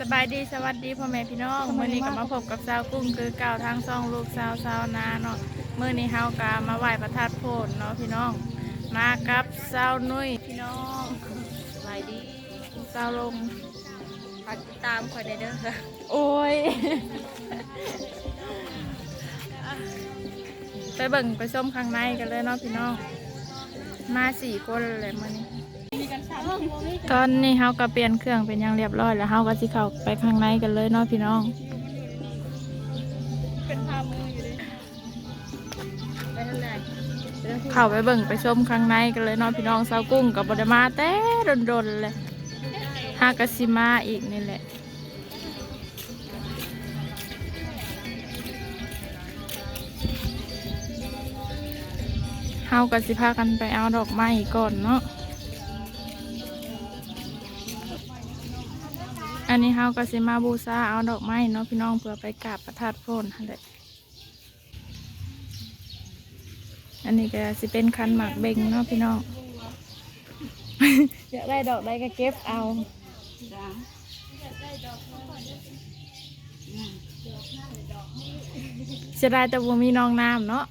สบายดีสวัสดีพ่อแม่พี่น้องมื่อนี้ก็มาพบกับสาวกุ้งคือเก่าทางซองลูกสาวสาวนาเนาะมื่อนี้เฮากามาไหว้พระธาตุโพนเนาะพี่น้อง มากับสาวนุ้ยพี่น้องสบายดีสาวลงฝากติดตามคอยได้เด้อค่ะโอ้ยไปเบิ่งไปส้มข้างในกันเลยเนาะพี่น้อง มาสี่คนเลยมื่อนี้ ตอนนี้เฮาก็เปลี่ยนเครื่องเป็นอย่างเรียบร้อยแล้วเฮาก็สิเข้าไปข้างในกันเลยเนาะพี่น้อง เป็นพามืออยู่ดิไปทางไหนเข้าไปเบิ่งไปชมข้างในกันเลยเนาะพี่น้องสาวกุ้งกับบดมาแต่ดนๆเลยฮากาซิมาอีกนี่แหละเฮาก็สิพากันไปเอาดอกไม้ก่อนเนาะ อันนี้เฮาก็สิมาบูชาเอาดอกไม้เนาะพี่น้องเพื่อไปกราบพระธาตุโพนนั่นแหละอันนี้ก็สิเป็นคันหมักเบงเนาะพี่น้อง อยากได้ดอกใดก็เก็บเอาเสียดายแต่บ่มีน้องน้ำเนาะ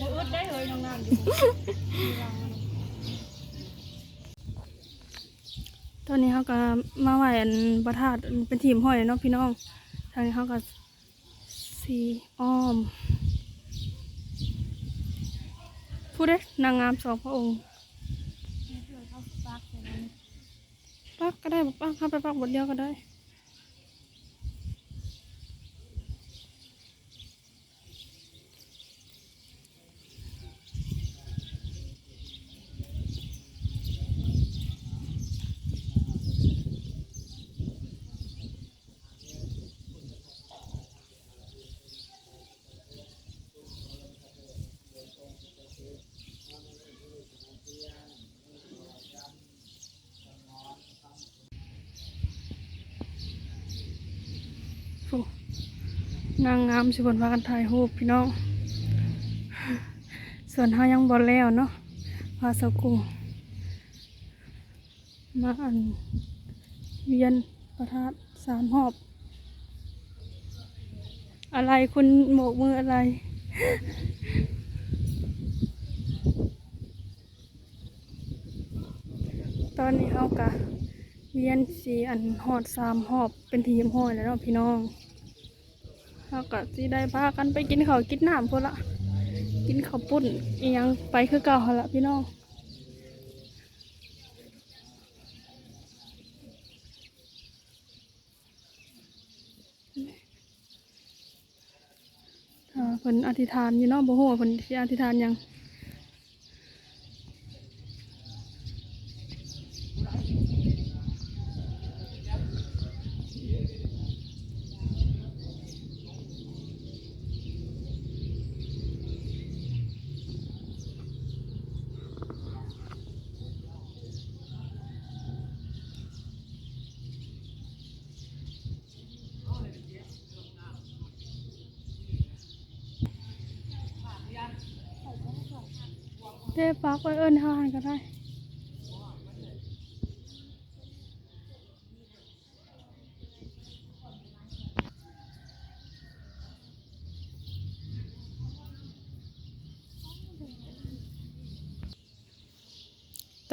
บ่อึดได้เลยน้องน้ำ ตอนนี้เขาก็มาไหวอันประทาดอันเป็นทีมห้อยเนาะพี่น้อง ทางนี้เขาก็สีอ้อม พูดได้นางงามสองพระองค์ปักก็ได้บอกปักเข้าไปปักบทเดียวก็ได้ โอ้ นางงามสิบนพากันถ่ายรูปพี่น้อง ส่วนเฮายังบอลแล้วเนาะพาสกุงมาอันเวียนประทาดสามหอบ อะไรคุณโบกมืออะไร ตอนนี้เฮากะเวียนสีอันหอดสามหอบเป็นทีมห้อยแล้วเนาะพี่น้อง เฮาก็สิได้พากันไปกินข้าวกินน้ำพอละกินข้าวปุ้นอียังไปคือเก่าหั่นละพี่น้องถ้าเพิ่นอธิษฐานอยู่เนาะบ่ฮู้ว่าเพิ่นสิอธิษฐานยัง เด้ปักไว้เอิ้นหาหันก็ได้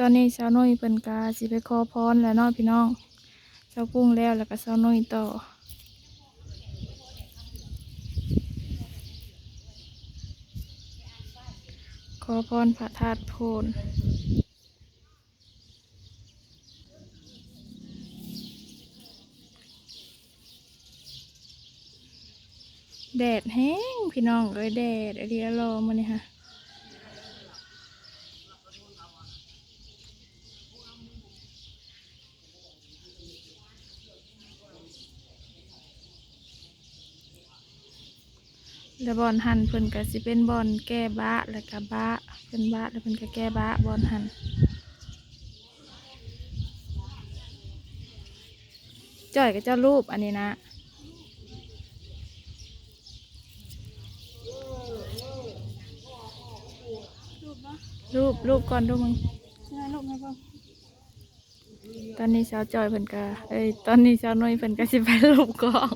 ตอนนี้สาวนุ้ยเป็นกาสิไปขอพรแล้วเนาะพี่น้องสาวกุ้งแล้วแล้วก็สาวนุ้ยต่อ อพรพระธาตุโพนแดดแห้งพี่น้องเอ้ยแดดไอเดียรอมาเนี่ยค่ะ แล้วบอลหันเพิ่นก็สิเป็นบอลแก้บ้าแล้วก็บ้าเป็นบ้าแล้วเพิ่นก็แก้บ้าบอลหันจ่อยก็เจ้ารูปอันนี้นะรูปเนาะรูปรูปก่อนรูปมึงใช่รูปไหมบ้างตอนนี้สาวจอยเพิ่นก็เอ้ยตอนนี้สาวน้อยเพิ่นก็สิไปลบกล้อง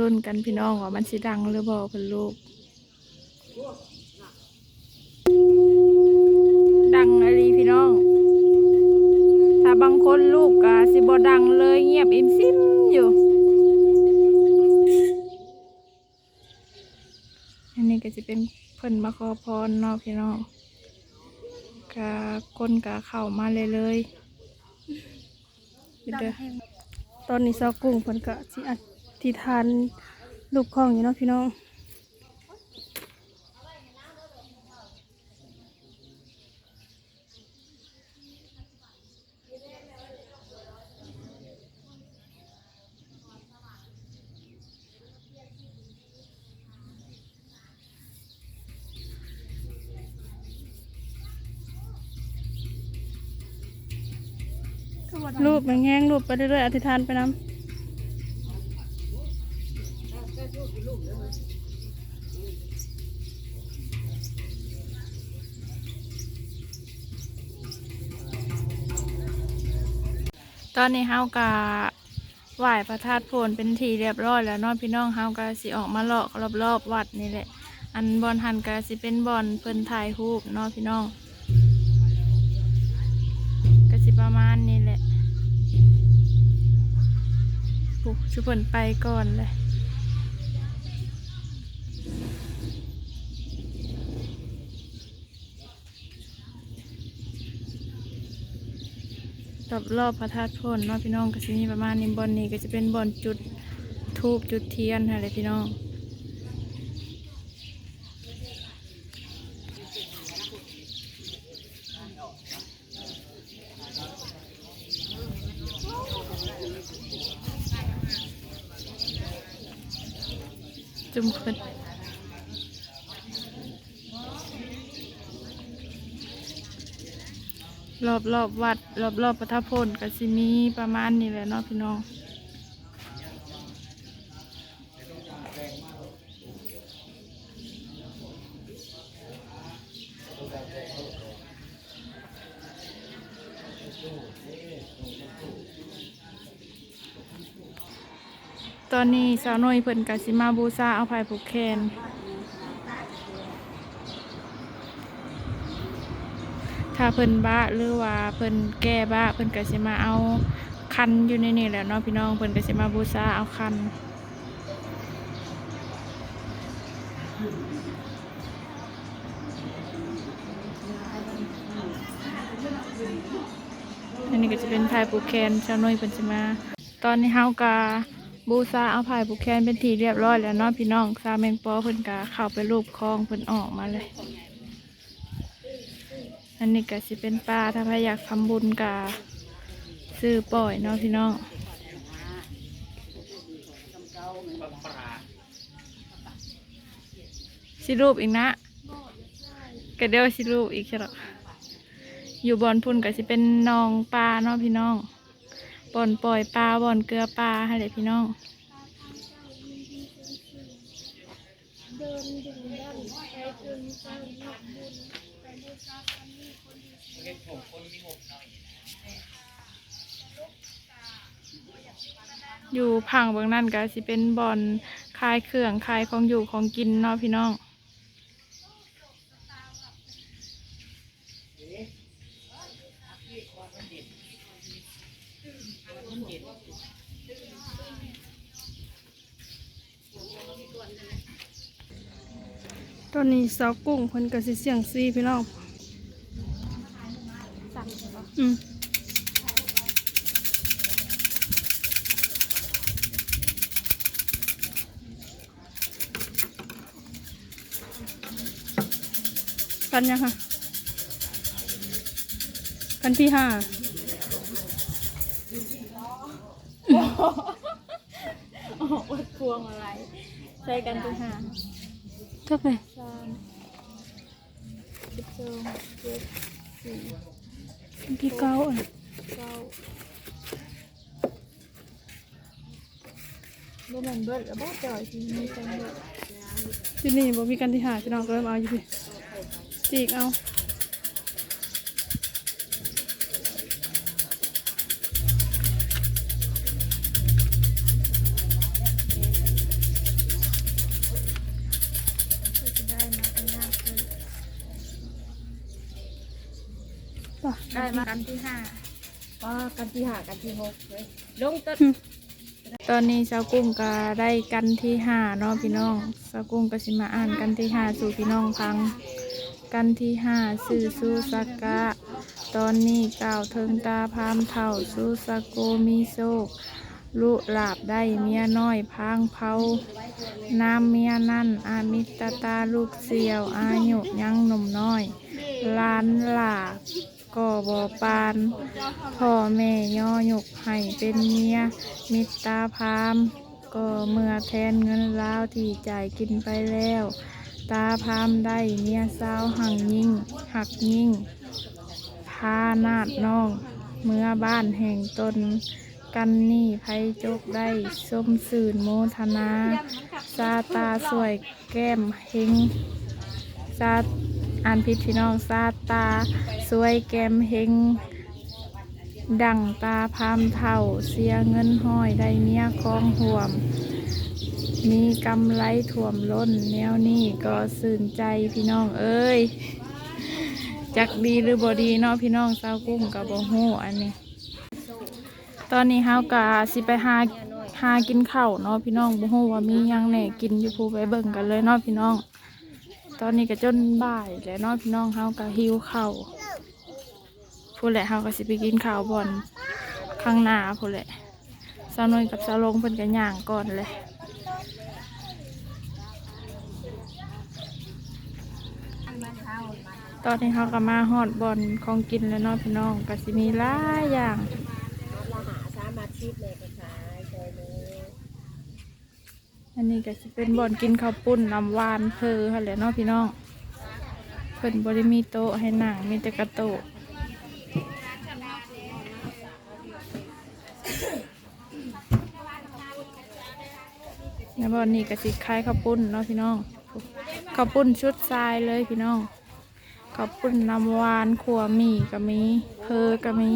มาลุ้นกันพี่น้องว่ามันสิดังหรือบ่เพิ่นลูก ดังอะไรพี่น้อง ถ้าบางคนลูกก็สิบ่ดังเลยเงียบอิ่มซิมอยู่ อันนี้ก็จะเป็นเพิ่นมาขอพรเนาะพี่น้องกะคนกะเข้ามาเลยเลยเด้อตอนนี้ซาวกุ้งเพิ่นก็สิอธิ ษฐานลูกของอยู่เนาะพี่น้องรูปมันแง่งรูปไปเรื่อยๆอธิษฐานไปน้ำ อนนี้เฮาก็ไหว้พระธาตุโพนเป็นทีเรียบร้อยแล้วเนาะพี่น้องเฮาก็สิออกมาเลาะรอบๆวัดนี่แหละ อันบอนหันก็สิเป็นบอนเพิ่นถ่ายรูปเนาะพี่น้องก็สิประมาณนี้แหละปุ๊ชุเพิ่นไปก่อนเลย รอบรอบพระธาตุพ่นเนาะพี่น้องก็จะมีประมาณนี้บอนนี้ก็จะเป็นบอนจุดทูบจุดเทียนอะไรพี่น้องจุ่มขึ้น รอบรอบวัด รอบรอบพระธาตุพนก็สิมีประมาณนี้แหละเนาะพี่น้องตอนนี้สาวน้อยเพิ่นกสิมาบูชาเอาไผ่ผูกแขน ถ้าเพิ่นบ้าหรือว่าเพิ่นแก้บ้าเพิ่นกสิมาเอาคันอยู่ในนี่แหละเนาะพี่น้องเพิ่นกสิมาบูชาเอาคันอันนี้ก็จะเป็นไผ่ผูกแขนชาวน้อยเพิ่นสิมา ตอนนี้เฮากาบูซาเอาไผ่ผูกแขนเป็นทีเรียบร้อยแล้วเนาะพี่น้องซาแมงปอเพิ่นกาเข้าไปรูปคลองเพิ่นออกมาเลย อันนี้ก็สิเป็นปลาถ้าใครอยากทำบุญกาซื้อปล่อยเนาะพี่น้องสิรูปอีกนะก็เดี๋ยวสิรูปอีกใช่หรออยู่บอนพุ่นก็สิเป็นนองปลาเนาะพี่น้องบอนปล่อยปลาบอนเกลือปลาให้เลยพี่น้อง อยู่พังเบื้องนั่นก็สิเป็นบอนคายเครื่องคายของอยู่ของกินเนาะพี่น้องตอนนี้สาวกุ้งเพิ่นก็สิเสียงซีพี่น้อง อืมกันยังค่ะกันที่ห้าออกวัดพวงอะไร ใช้กันทุกหาก็ไปสามสิบสองเจ็ดสี่ กันที่เก้าอะเก้าบ่แม่นเบิดแล้วบ่จ่อยที่มีจังเบิดที่นี่บ่มีกันที่หาพี่น้องก็เริ่มเอาอยู่พี่จีกเอา ได้มากันที่ห้าก็กันที่หากันที่หกเลยลงต้นตอนนี้สาวกุ้งก็ได้กันที่ห้าเนาะพี่น้องสาวกุ้งก็สิมาอ่านกันที่ห้าสู่พี่น้องฟัง กันที่ห้าสื่อสู้สักกะ ตอนนี้กล่าวเทิงตาพามเท่าสู้สะโกมีโซกลุหลาบได้เมียน้อยพางเผาน้ำเมียนั่น อามิตตาลูกเสียว อายุยังหนุ่มน้อยล้านหลาบ ก่อบอปาน พ่อแม่ย่อหยกให้เป็นเมีย มิตรตาพาม ก็เมื่อแทนเงินล้าวที่จ่ายกินไปแล้ว ตาพามได้เมียสาวหังยิ่ง หักยิ่ง พานาดน้อง เมื่อบ้านแห่งตนกันนี่ไพจกได้สมสื่นโมทนา ซาตาสวยแก้มเฮงซา อ่านผิดพี่น้องซาตาสวยแก้มเฮงดังตาพามเท่าเสียเงินห้อยได้เมียคองห่วม มีกำไรถ่วมล้นแนวนี้ก็สื่นใจพี่น้องเอ้ยจักดีหรือบอดีเนาะพี่น้องสาวกุ้งกับบฮู้อันนี้ ตอนนี้เฮากะสิไปหาหากินข้าวเนาะพี่น้องบ่ฮู้ว่ามียังแหน่กินอยู่ภูไปเบิ่งกันเลยเนาะพี่น้อง ตอนนี้ก็จนบ่ายแล้วเนาะพี่น้องเฮากะหิวข้าวพูดแหละเฮาก็สิไปกินข้าวบอนข้างหน้าพูดแหละสาวนวลกับสาวลงเพิ่นก็ย่างก่อนเลยตอนนี้เขาก็มาฮอดบอนของกินแล้วเนาะพี่น้องก็สิมีหลายอย่าง เราหาสามอาชีพเลยก็ขายใจเลย อันนี้ก็สิเป็นบ่อนกินข้าวปุ้นน้ำหวานเพอค่ะแหละเนาะพี่น้องเพิ่นบริมีโต๊ะให้นั่งมีแต่กระโต๊ะในบ่อนนี้ก็สิคล้ายข้าวปุ้นเนาะพี่น้องข้าวปุ้นชุดทรายเลยพี่น้องข้าวปุ้นน้ำหวานขัวหมี่ก็มีเพอก็มี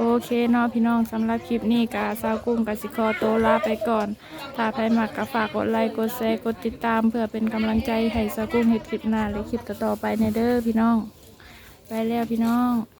โอเคเนาะพี่น้องสำหรับคลิปนี้กาซาวกุ้งกสิคอโตลาไปก่อน ถ้าใครมักก็ฝากกดไลค์กดแชร์กดติดตาม เพื่อเป็นกำลังใจให้ซาวกุ้งเห็ดคลิปหน้าและคลิปต่อๆไปในเด้อพี่น้อง ไปแล้วพี่น้อง